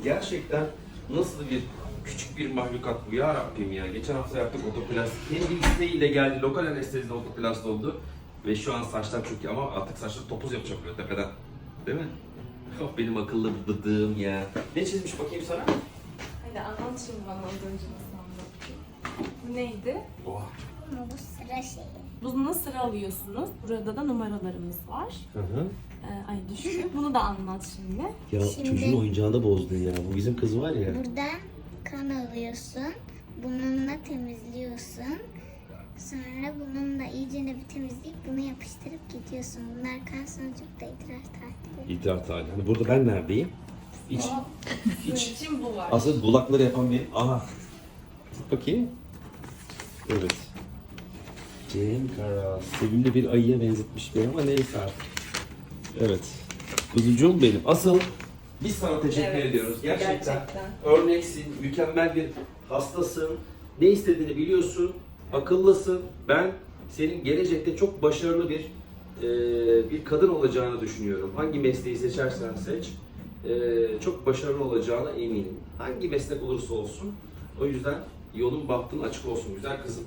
bu gerçekten nasıl bir küçük bir mahlukat bu ya Rabbim ya. Geçen hafta yaptık otoplast. Kendi isteğiyle geldi. Lokal anestezide otoplast oldu. Ve şu an saçlar çok iyi ama artık saçlar topuz yapacak böyle tepeden. Değil mi? Oh benim akıllı bıdığım ya. Ne çizmiş bakayım sana? Hadi anlat şimdi bana az önce nasıl anlattın. Bu neydi? Oha. Ama bu sıra şeyi. Bunu sıra alıyorsunuz. Burada da numaralarımız var. Hı hı. Ee, ay düştü. Bunu da anlat şimdi. Ya Şimdi- çocuğun oyuncağını da bozdun ya. Bu bizim kız var ya. Buradan kan alıyorsun. Bununla temizliyorsun. Sonra bununla iyice bir temizleyip bunu yapıştırıp gidiyorsun. Bunlar kan sonucunda idrar tahtili. İdrar tali. Hani burada ben neredeyim? İç. Bunun için bu var. Asıl bulakları yapan bir... Aha. Tut bakayım. Evet. Cem Kara. Sevimli bir ayıya benzetmiş beni ama neyse artık. Evet. Kuzucuğum benim. Asıl biz sana teşekkür Evet, ediyoruz. Gerçekten, gerçekten. örneksin, mükemmel bir hastasın. Ne istediğini biliyorsun, akıllısın. Ben senin gelecekte çok başarılı bir e, bir kadın olacağını düşünüyorum. Hangi mesleği seçersen seç, e, çok başarılı olacağına eminim. Hangi meslek olursa olsun. O yüzden yolun bahtın açık olsun güzel kızım.